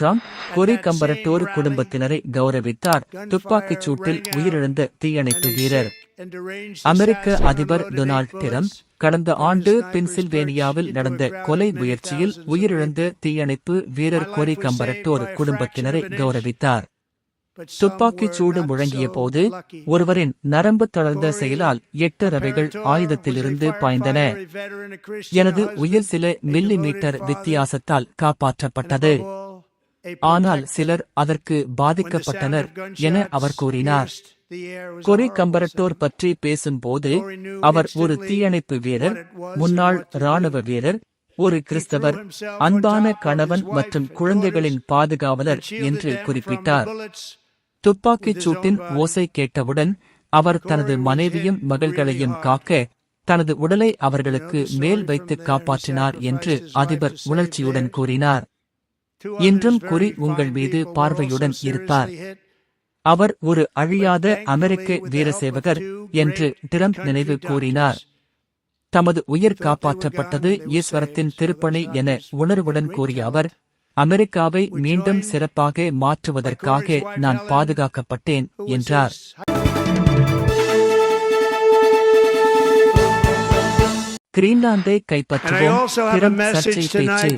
Trump கொரி கம்பரட்டோர் குடும்பத்தினரை கௌரவித்தார். துப்பாக்கிச் சூட்டில் உயிரிழந்த தீயணைப்பு வீரர். அமெரிக்க அதிபர் டொனால்ட் டிரம்ப் கடந்த ஆண்டு பென்சில்வேனியாவில் நடந்த கொலை முயற்சியில் உயிரிழந்த தீயணைப்பு வீரர் கொரி கம்பரட்டோர் குடும்பத்தினரை கௌரவித்தார். துப்பாக்கிச் சூடு முழங்கிய போது ஒருவரின் நரம்பு தளர்ந்த செயலால் எட்டு ரவைகள் ஆயுதத்திலிருந்து பாய்ந்தன. எனது உயிர் சில மில்லி மீட்டர் வித்தியாசத்தால் காப்பாற்றப்பட்டது. ஆனால் சிலர் அதற்கு பாதிக்கப்பட்டனர் என அவர் கூறினார். கொரி கம்பரட்டோர் பற்றி பேசும்போது அவர் ஒரு தீயணைப்பு வீரர் முன்னாள் ராணுவ வீரர் ஒரு கிறிஸ்தவர் அன்பான கணவன் மற்றும் குழந்தைகளின் பாதுகாவலர் என்று குறிப்பிட்டார். துப்பாக்கிச் சூட்டின் ஓசை கேட்டவுடன் அவர் தனது மனைவியும் மகள்களையும் காக்க தனது உடலை அவர்களுக்கு மேல் வைத்து காப்பாற்றினார் என்று அதிபர் உணர்ச்சியுடன் கூறினார். இன்றும் குறி உங்கள் மீது பார்வையுடன் இருப்பார் அவர் ஒரு அழியாத அமெரிக்க வீரசேவகர் என்று டிரம்ப் நினைவு கூறினார். தமது உயிர் காப்பாற்றப்பட்டது ஈஸ்வரத்தின் திருப்பணி என உணர்வுடன் கூறிய அவர் அமெரிக்காவை மீண்டும் சிறப்பாக மாற்றுவதற்காக நான் பாதுகாக்கப்பட்டேன் என்றார். கிரீன்லாந்தை கைப்பற்றுவோம் டிரம்ப் சர்ச்சை பேச்சு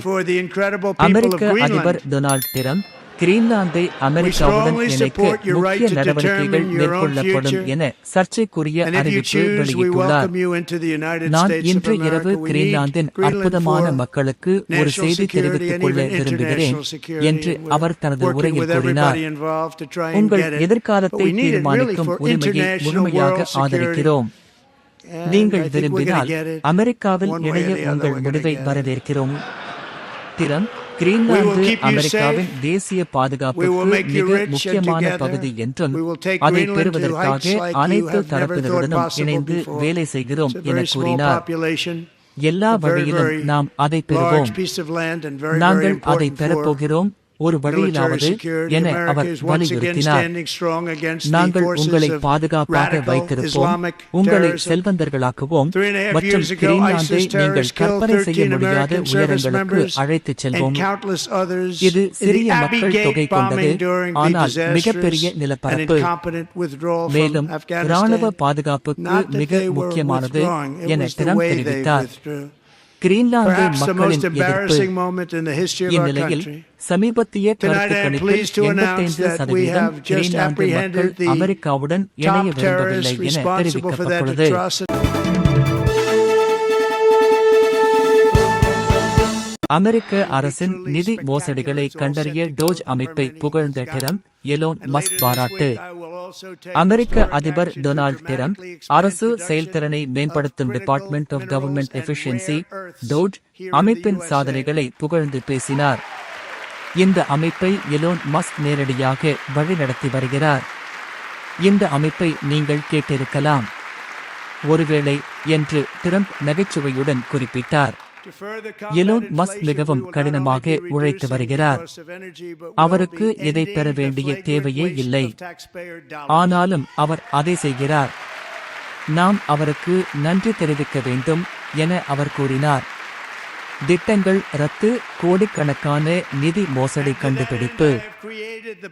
அமெரிக்க அதிபர். டொனால்ட் டிரம்ப் கிரீன்லாந்தை அமெரிக்காவுடன் இணைக்க முக்கிய நடவடிக்கைகள் மேற்கொள்ளப்படும். என சர்ச்சைக்குரிய அறிவிப்பு வெளியிட்டுள்ளார் நான் இன்று இரவு கிரீன்லாந்தின் அற்புதமான மக்களுக்கு ஒரு செய்தி தெரிவித்துக் கொள்ள விரும்புகிறேன். என்று அவர் தனது உரையில் கூறினார் உங்கள் எதிர்காலத்தை தீர்மானிக்கும் உரிமையை முழுமையாக. ஆதரிக்கிறோம் நீங்கள் விரும்பினால் அமெரிக்காவில் இணைய உங்கள் முடிவை. வரவேற்கிறோம் We கிரீன்லாந்து அமெரிக்காவின். தேசிய பாதுகாப்புக்கு you மிக முக்கியமான பகுதி என்றும் அதை பெறுவதற்காக அனைத்து தரப்பினருடனும் இணைந்து. வேலை செய்கிறோம் என கூறினார் எல்லா வழியிலும் நாம் அதை பெறுவோம் நாங்கள் அதை பெறப்போகிறோம் ஒரு வழியிலாவது. என அவர் வலியுறுத்தினார் நாங்கள் உங்களை பாதுகாப்பாக வைத்திருப்போம் உங்களை. செல்வந்தர்களாக்குவோம் மற்றும் கிரீன்லாந்தை நீங்கள் கற்பனை செய்ய 13 முடியாத உயரங்களுக்கு அழைத்துச் செல்வோம் இது சிறிய மக்கள் தொகை கொண்டது ஆனால் மிகப்பெரிய நிலப்பரப்பு மேலும் ராணுவ. பாதுகாப்புக்கு மிக முக்கியமானது என they தெரிவித்தார். கிரீன்லாந்து மக்களின் எதிர்ப்பு embarrassing moment in the history of our இந்நிலையில் country. சமீபத்திய கருத்து கணிப்பில் pleased to announce எண்பத்தைந்து that we சதவீதம் have just கிரீன்லாந்து மக்கள் apprehended the அமெரிக்காவுடன் இணைய விரும்பவில்லை என தெரிவிக்கப்பட்டுள்ளது. அமெரிக்க அரசின் நிதி மோசடிகளை கண்டறிய டோஜ் அமைப்பை புகழ்ந்த டிரம்ப் எலோன் மஸ்க் பாராட்டு அமெரிக்க அதிபர் டொனால்ட் டிரம்ப் அரசு செயல்திறனை மேம்படுத்தும் department of government efficiency DOGE அமைப்பின் சாதனைகளை புகழ்ந்து பேசினார். இந்த அமைப்பை எலோன் மஸ்க் நேரடியாக வழிநடத்தி வருகிறார். இந்த அமைப்பை நீங்கள் கேட்டிருக்கலாம். ஒருவேளை என்று டிரம்ப் நகைச்சுவையுடன் குறிப்பிட்டார். எலோன் மஸ்க் மிகவும் கடினமாக உழைத்து வருகிறார். அவருக்கு இதை பெற வேண்டிய தேவையே இல்லை. ஆனாலும் அவர் அதை செய்கிறார். நாம் அவருக்கு நன்றி தெரிவிக்க வேண்டும் என அவர் கூறினார். திட்டங்கள் ரத்து கோடிக்கணக்கான நிதி மோசடி கண்டுபிடிப்பு.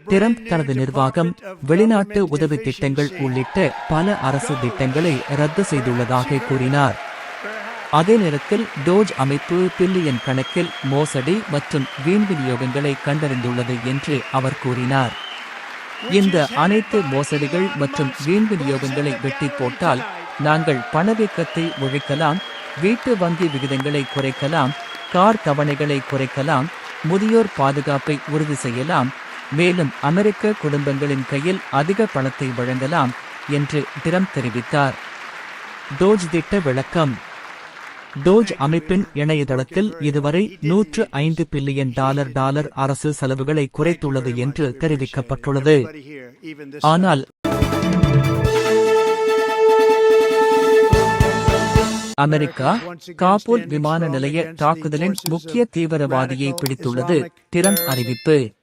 டிரம்ப் தனது நிர்வாகம் வெளிநாட்டு உதவி திட்டங்கள் உள்ளிட்ட பல அரசு திட்டங்களை ரத்து செய்துள்ளதாக கூறினார். அதே நேரத்தில் டோஜ் அமைப்பு பில்லியன் கணக்கில் மோசடி மற்றும் வீண் விநியோகங்களை கண்டறிந்துள்ளது என்று அவர் கூறினார். இந்த அனைத்து மோசடிகள் மற்றும் வீண் விநியோகங்களை வெட்டி போட்டால் நாங்கள் பணவீக்கத்தை ஒழிக்கலாம் வீட்டு வங்கி விகிதங்களை குறைக்கலாம் கார் தவணைகளை குறைக்கலாம் முதியோர் பாதுகாப்பை உறுதி செய்யலாம் மேலும் அமெரிக்க குடும்பங்களின் கையில் அதிக பணத்தை வழங்கலாம் என்று டிரம் தெரிவித்தார். டோஜ் திட்ட விளக்கம். டோஜ் அமைப்பின் இணையதளத்தில் இதுவரை நூற்று ஐந்து பில்லியன் டாலர் டாலர் அரசு செலவுகளை குறைத்துள்ளது என்று தெரிவிக்கப்பட்டுள்ளது. ஆனால் அமெரிக்கா காபூல் விமான நிலைய தாக்குதலின் முக்கிய தீவிரவாதியை பிடித்துள்ளது டிரம்ப் அறிவிப்பு.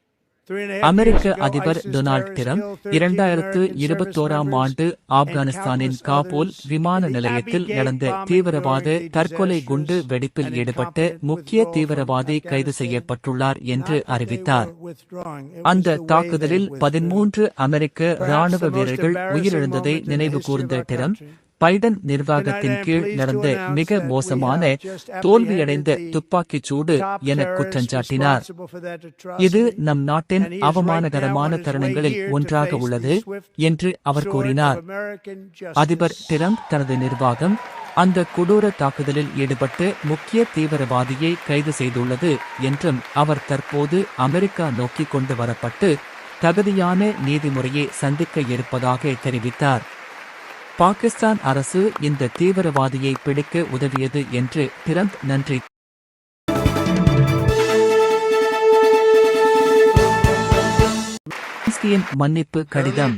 அமெரிக்க அதிபர் டொனால்ட் டிரம்ப் இரண்டாயிரத்து இருபத்தோராம் ஆண்டு ஆப்கானிஸ்தானின் காபூல் விமான நிலையத்தில் நடந்த தீவிரவாத தற்கொலை குண்டு வெடிப்பில் ஈடுபட்ட முக்கிய தீவிரவாதி கைது செய்யப்பட்டுள்ளார் என்று அறிவித்தார். அந்த தாக்குதலில் பதிமூன்று அமெரிக்க ராணுவ வீரர்கள் உயிரிழந்ததை நினைவு கூர்ந்த டிரம்ப் பைடன் நிர்வாகத்தின் கீழ் நடந்த மிக மோசமான தோல்வியடைந்த துப்பாக்கிச் சூடு என குற்றஞ்சாட்டினார் இது நம் நாட்டின் அவமானகரமான தருணங்களில் ஒன்றாக உள்ளது என்று அவர் கூறினார். அதிபர் டிரம்ப் தனது நிர்வாகம் அந்த கொடூர தாக்குதலில் ஈடுபட்டு முக்கிய தீவிரவாதியை கைது செய்துள்ளது என்றும் அவர் தற்போது அமெரிக்கா நோக்கி கொண்டு வரப்பட்டு தகுதியான நீதிமுறையை சந்திக்க இருப்பதாக தெரிவித்தார். பாகிஸ்தான் அரசு இந்த தீவிரவாதியை பிடிக்க உதவியது என்று டிரம்ப் நன்றி. ஜெலன்ஸ்கியின் மன்னிப்பு கடிதம்.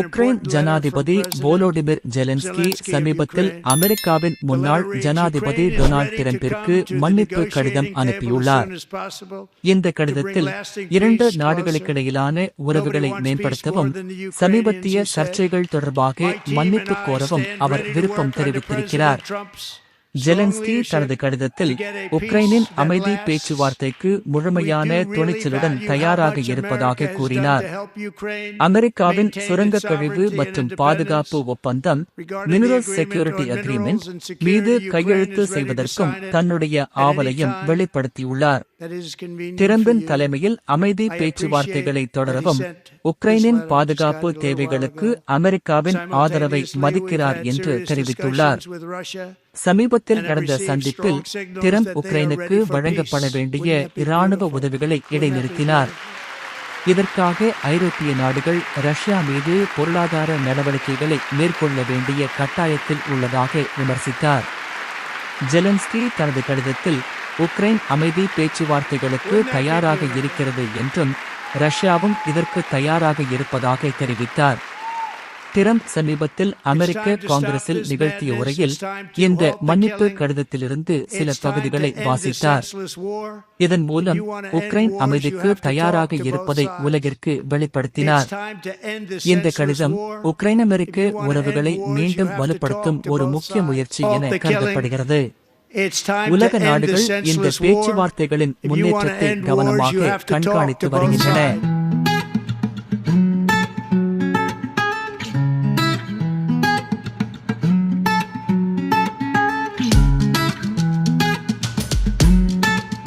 உக்ரைன் ஜனாதிபதி போலோடிமிர் ஜெலன்ஸ்கி சமீபத்தில் அமெரிக்காவின் முன்னாள் ஜனாதிபதி டொனால்ட் டிரம்பிற்கு மன்னிப்பு கடிதம் அனுப்பியுள்ளார். இந்த கடிதத்தில் இரண்டு நாடுகளுக்கிடையிலான உறவுகளை மேம்படுத்தவும் சமீபத்திய சர்ச்சைகள் தொடர்பாக மன்னிப்பு கோரவும் அவர் விருப்பம் தெரிவித்திருக்கிறார். ஜெலன்ஸ்கி தனது கடிதத்தில் உக்ரைனின் அமைதி பேச்சுவார்த்தைக்கு முழுமையான துணிச்சலுடன் தயாராக இருப்பதாக கூறினார். அமெரிக்காவின் சுரங்க கழிவு மற்றும் பாதுகாப்பு ஒப்பந்தம் மினரல் செக்யூரிட்டி அக்ரிமெண்ட் மீது கையெழுத்து செய்வதற்கும் தன்னுடைய ஆவலையும் வெளிப்படுத்தியுள்ளார். டிரம்பின் தலைமையில் அமைதி பேச்சுவார்த்தைகளை தொடரவும் உக்ரைனின் பாதுகாப்பு தேவைகளுக்கு அமெரிக்காவின் ஆதரவை மதிக்கிறார் என்று தெரிவித்துள்ளார். சமீபத்தில் நடந்த சந்திப்பில் டிரம்ப் உக்ரைனுக்கு வழங்கப்பட வேண்டிய இராணுவ உதவிகளை இடைநிறுத்தினார். இதற்காக ஐரோப்பிய நாடுகள் ரஷ்யா மீது பொருளாதார நடவடிக்கைகளை மேற்கொள்ள வேண்டிய கட்டாயத்தில் உள்ளதாக விமர்சித்தார். ஜெலன்ஸ்கி தனது கடிதத்தில் உக்ரைன் அமைதி பேச்சுவார்த்தைகளுக்கு தயாராக இருக்கிறது என்றும் ரஷ்யாவும் இதற்கு தயாராக இருப்பதாக தெரிவித்தார். டிரம்ப் சமீபத்தில் அமெரிக்க காங்கிரஸில் நிகழ்த்திய உரையில் இந்த மன்னிப்பு கடிதத்திலிருந்து சில பகுதிகளை வாசித்தார். இதன் மூலம் உக்ரைன் அமைதிக்கு தயாராக இருப்பதை உலகிற்கு வெளிப்படுத்தினார். இந்த கடிதம் உக்ரைன் அமெரிக்க உறவுகளை மீண்டும் வலுப்படுத்தும் ஒரு முக்கிய முயற்சி என கருதப்படுகிறது. உலக நாடுகள் இந்த பேச்சுவார்த்தைகளின் முன்னேற்றத்தை கவனமாக கண்காணித்து வருகின்றன.